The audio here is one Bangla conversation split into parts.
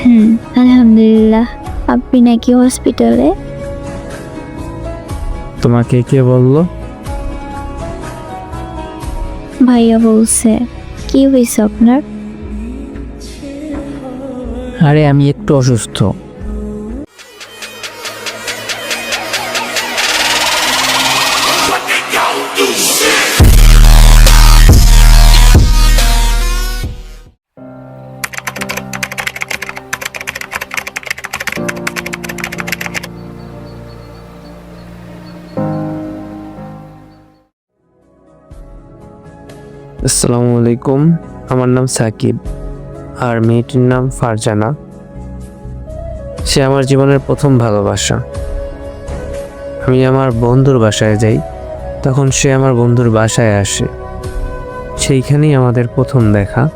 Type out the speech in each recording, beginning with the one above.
হুম আলহামদুলিল্লাহ। আপনি নাকি হসপিটালে তোমাকে কে বলল? ভাইয়া বলছে কি হয়েছে আপনার? আরে আমি একটু অসুস্থ। আসসালামু আলাইকুম। আমার নাম সাকিব আর মেয়েটির নাম ফারজানা। সে আমার জীবনের প্রথম ভালোবাসা। আমি আমার বন্ধুর বাসায় যাই, তখন সে আমার বন্ধুর বাসায় আসে। সেইখানেই আমাদের প্রথম দেখা।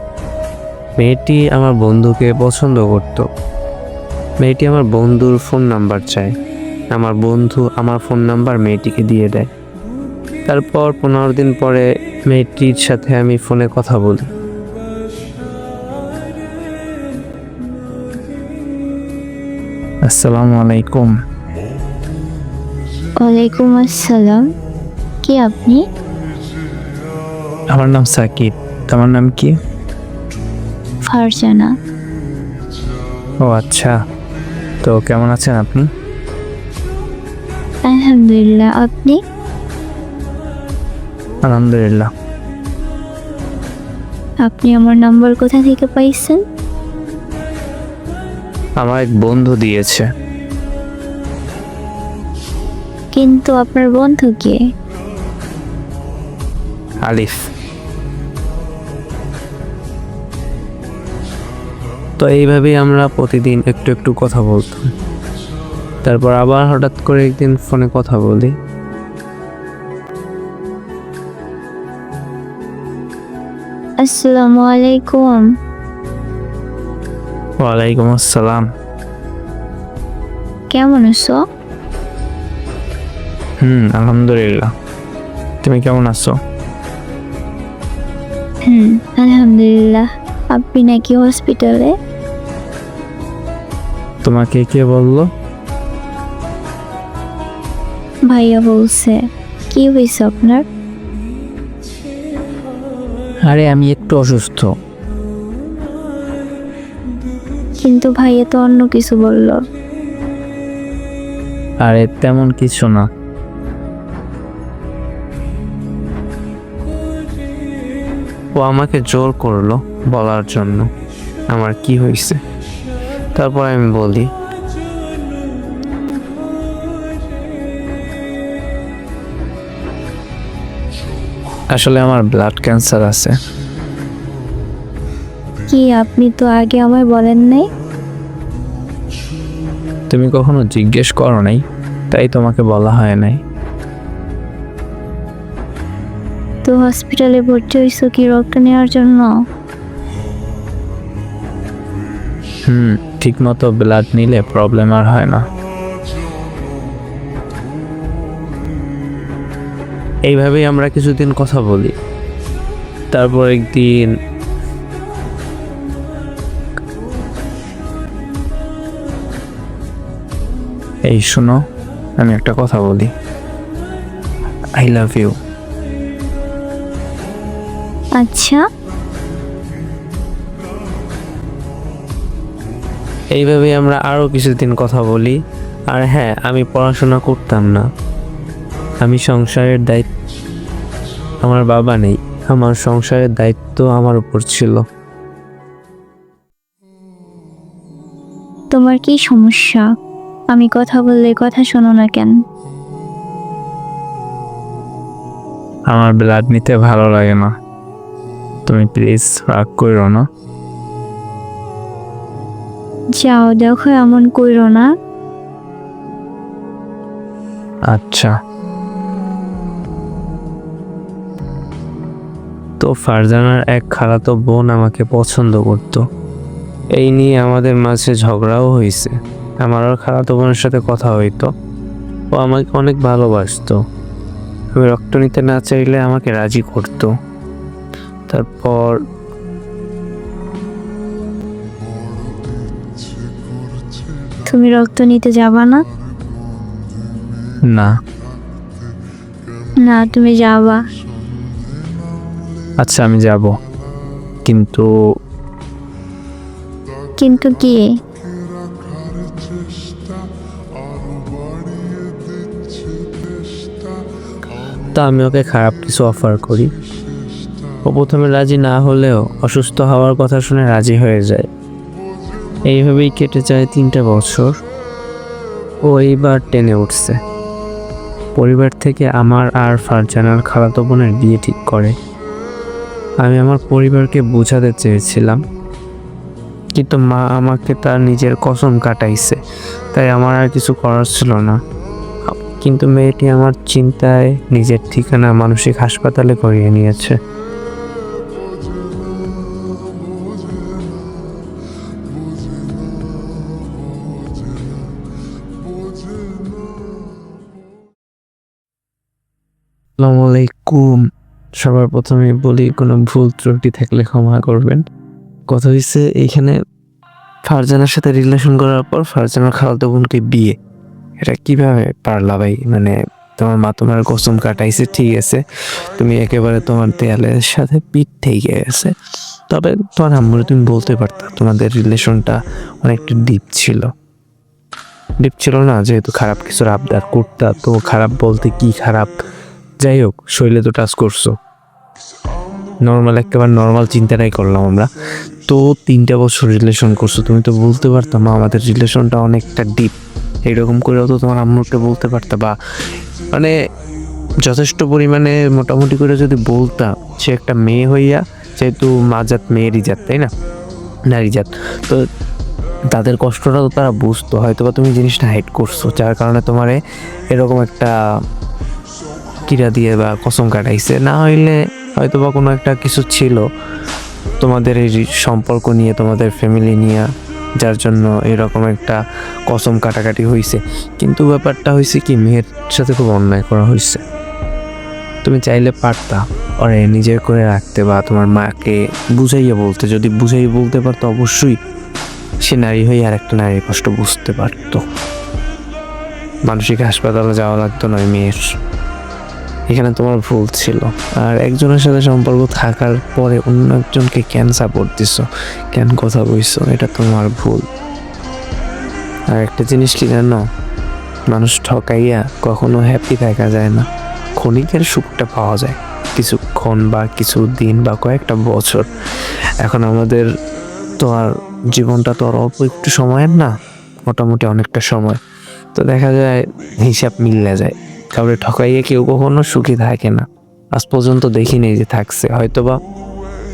মেয়েটি আমার বন্ধুকে পছন্দ করত। মেয়েটি আমার বন্ধুর ফোন নাম্বার চায়। আমার বন্ধু আমার ফোন নাম্বার মেয়েটিকে দিয়ে দেয়। তারপর পনেরো দিন পরে মেয়েটির সাথে আমি ফোনে কথা বলি। আসসালামু আলাইকুম। ওয়ালাইকুম আসসালাম। কি আপনি? আমার নাম সাকিব। তোমার নাম কি? ফারজানা। ও আচ্ছা। তো কেমন আছেন আপনি? আলহামদুলিল্লাহ আপনি? আলহামদুলিল্লাহ। আপনি আমার নাম্বার কোথা থেকে পাইছেন? আমার এক বন্ধু দিয়েছে। কিন্তু আপনার বন্ধু কে? আলিফ। তো এইভাবেই আমরা প্রতিদিন একটু একটু কথা বলতাম। তারপর আবার হঠাৎ করে একদিন ফোনে কথা বলি। আসসালামু আলাইকুম ওয়ালাইকুম আসসালাম। কেমন আছো? হুম আলহামদুলিল্লাহ। তুমি কেমন আছো? হুম আলহামদুলিল্লাহ। আপনি নাকি হসপিটালে? তোমাকে কে বলল? ভাইয়া বলছে। কি হয়েছে আপনার? আরে আমি একটু অসুস্থ। কিন্তু ভাইয়া তো অন্য কিছু বলল। আরে তেমন কিছু না। ও আমাকে জোর করল বলার জন্য। আমার কি হয়েছে? তারপর আমি বলি আসলে আমার ব্লাড ক্যান্সার আছে। কি আপনি তো আগে আমায় বলেন নাই? তুমি কখনো জিজ্ঞেস করো নাই? তাই তোমাকে বলা হয় নাই। তো হসপিটালে ভর্তি হয়েছো কি রক্ত নেওয়ার জন্য? হুম ঠিক মতো ব্লাড নিলে প্রবলেম আর হয় না। এইভাবেই আমরা কিছুদিন কথা বলি। তারপর একদিন এই শোনো আমি একটা কথা বলি। আই লাভ ইউ আচ্ছা। এইভাবেই আমরা আরও কিছুদিন কথা বলি। আর হ্যাঁ আমি পড়াশোনা করতাম না। আমি সংসারের দায়িত্ব আমার বাবা নেই আমার সংসারের দায়িত্ব আমার উপর ছিল। তোমার কি সমস্যা? আমি কথা বললে কথা শোনো না কেন? আমার ব্লাড নিতে ভালো লাগে না। তুমি প্লিজ রাগ করো না। যাও দেখো এমন কইরো না। আচ্ছা। তো ফারজানার এক খালাতো বোন আমাকে পছন্দ করত। এই নিয়ে আমাদের মাঝে ঝগড়াও হয়েছে আমার আর খালাতো বোনের সাথে কথা হইতো। ও আমাকে অনেক ভালোবাসতো। আমি রক্ত নিতে না চাইলে আমাকে রাজি করতো। তারপর তুমি রক্ত নিতে যাবা না? না। না তুমি যাবা। আচ্ছা আমি যাব। কিন্তু কিন্তু কি? তা আমি ওকে খারাপ কিছু অফার করি। ও প্রথমে রাজি না হলেও অসুস্থ হওয়ার কথা শুনে রাজি হয়ে যায়। এইভাবেই কেটে যায় তিনটা বছর। ও এইবার টেনে উঠছে। পরিবার থেকে আমার আর ফারজানার খালাতো বোনের বিয়ে ঠিক করে। আমি আমার পরিবারকে বোঝাতে চেয়েছিলাম। কিন্তু মা আমাকে তার নিজের কসম কাটাইছে, তাই আমার আর কিছু করার ছিল না। কিন্তু মেয়েটি আমার চিন্তায় নিজের ঠিকানা মানসিক হাসপাতালে করিয়ে নিয়েছে। আসসালামু আলাইকুম। সবার প্রথমে বলি, কোনো ভুল ত্রুটি থাকলে ক্ষমা করবেন। কথা হয়েছে এইখানে ফারজানার সাথে রিলেশন করার পর ফারজানার খালাতো বোনকে বিয়ে। এটা কীভাবে পারলা ভাই? মানে তোমার মা তোমার কসম কাটাইছে, ঠিক আছে। তুমি একেবারে তোমার দেয়ালের সাথে পিঠ থেকে গেছে। তবে তোমার আম্মুরে তুমি বলতে পারতা, তোমাদের রিলেশনটা অনেকটা ডিপ ছিল। ডিপ ছিল না, যেহেতু খারাপ কিছুর আবদার করতা, তো খারাপ বলতে কি খারাপ? যাই হোক শৈলে তো টাচ করছ। নর্মাল একেবারে নর্মাল চিন্তাটাই করলাম আমরা। তো তিনটা বছর রিলেশন করছ, তুমি তো বলতে পারতাম আমাদের রিলেশনটা অনেকটা ডিপ এইরকম করেও তো তোমার আম্মুকে বলতে পারতা বা মানে যথেষ্ট পরিমাণে মোটামুটি করে যদি বলতা, সে একটা মেয়ে হইয়া, যেহেতু মাজাত মেয়েরই জাত, তাই না? নারী জাত। তো তাদের কষ্টটা তো তারা বুঝতো হয়তো বা তুমি জিনিসটা হাইড করছ, যার কারণে তোমারে এরকম একটা কিরা দিয়ে বা কসম কাটাইছে, না হইলে হয়তো বা কোনো একটা কিছু ছিল তোমাদের এই সম্পর্ক নিয়ে, তোমাদের ফ্যামিলি নিয়ে, যার জন্য এরকম একটা কসম কাটাকাটি হয়েছে কিন্তু ব্যাপারটা হয়েছে কি, মেয়ের সাথে খুব অন্যায় করা হয়েছে তুমি চাইলে পারতা, ওরে নিজের করে রাখতে বা তোমার মাকে বুঝাইয়া বলতে। যদি বুঝাইয়া বলতে পারতো অবশ্যই সে নারী হয়ে আর একটা নারীর কষ্ট বুঝতে পারতো। মানসিক হাসপাতালে যাওয়া লাগতো নয় মেয়ের। এখানে তোমার ভুল ছিল। আর একজনের সাথে সম্পর্ক থাকার পরে অন্য একজনকে কেন সাপোর্ট দিছো? কেন কথা বলছো? এটা তোমার ভুল। আর একটা জিনিস কি জানো? মানুষ ঠকাইয়া কখনো হ্যাপি থাকা যায় না। ক্ষণিকের সুখটা পাওয়া যায়। কিছুক্ষণ বা কিছু দিন বা কয়েকটা বছর। এখন আমাদের তো আর জীবনটা তো আর অল্প একটু সময়ের না, মোটামুটি অনেকটা সময়। তো দেখা যায় হিসাব মিললে যায়। কাউরে ঠকাইয়ে কেউ কখনো সুখী থাকে না। আজ পর্যন্ত দেখিনি যে থাকছে। হয়তোবা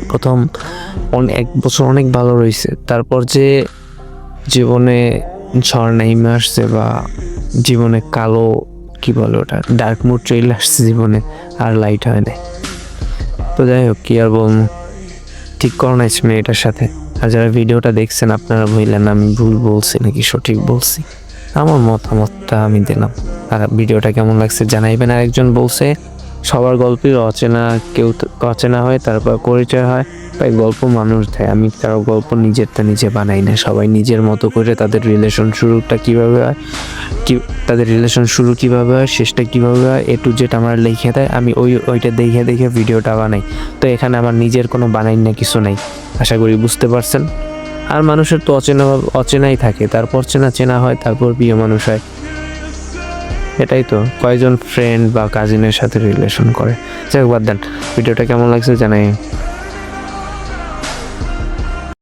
প্রথম এক বছর অনেক ভালো রয়েছে তারপর যে জীবনে ঝড় নেমে আসছে বা জীবনে কালো, কি বলে ওটা ডার্ক মুড চলে আসছে জীবনে, আর লাইট হয় না তো যাই হোক, কি আর বলব? ঠিক করো না মেয়েটার সাথে। আর যারা ভিডিওটা দেখছেন, আপনারা বললেন আমি ভুল বলছি নাকি সঠিক বলছি? আমার মতামতটা আমি দিলাম। আর ভিডিওটা কেমন লাগছে জানাইবেন। আরেকজন বলছে, সবার গল্পই অচেনা, কেউ অচেনা হয়, তারপর পরিচয় হয়। তাই গল্প মানুষ দেয়। আমি কারও গল্প নিজেরটা নিজে বানাই না। সবাই নিজের মতো করে তাদের রিলেশন শুরুটা কীভাবে হয়, কি, তাদের রিলেশন শুরু কীভাবে হয়, শেষটা কীভাবে হয় এ টু জেড আমার লিখে দেয়। আমি ওই, ওইটা দেখে দেখে ভিডিওটা বানাই। তো এখানে আমার নিজের কোনো বানাই না, কিছু নাই। আশা করি বুঝতে পারছেন। আর মানুষের তো অচেনা অচেনাই থাকে। তারপর চেনা চেনা হয়, তারপর বিয়ে মানুষ হয়। এটাই তো। কয়েকজন ফ্রেন্ড বা কাজিনের সাথে রিলেশন করে? যাই হোক বাদ দেন। ভিডিওটা কেমন লাগছে জানাই।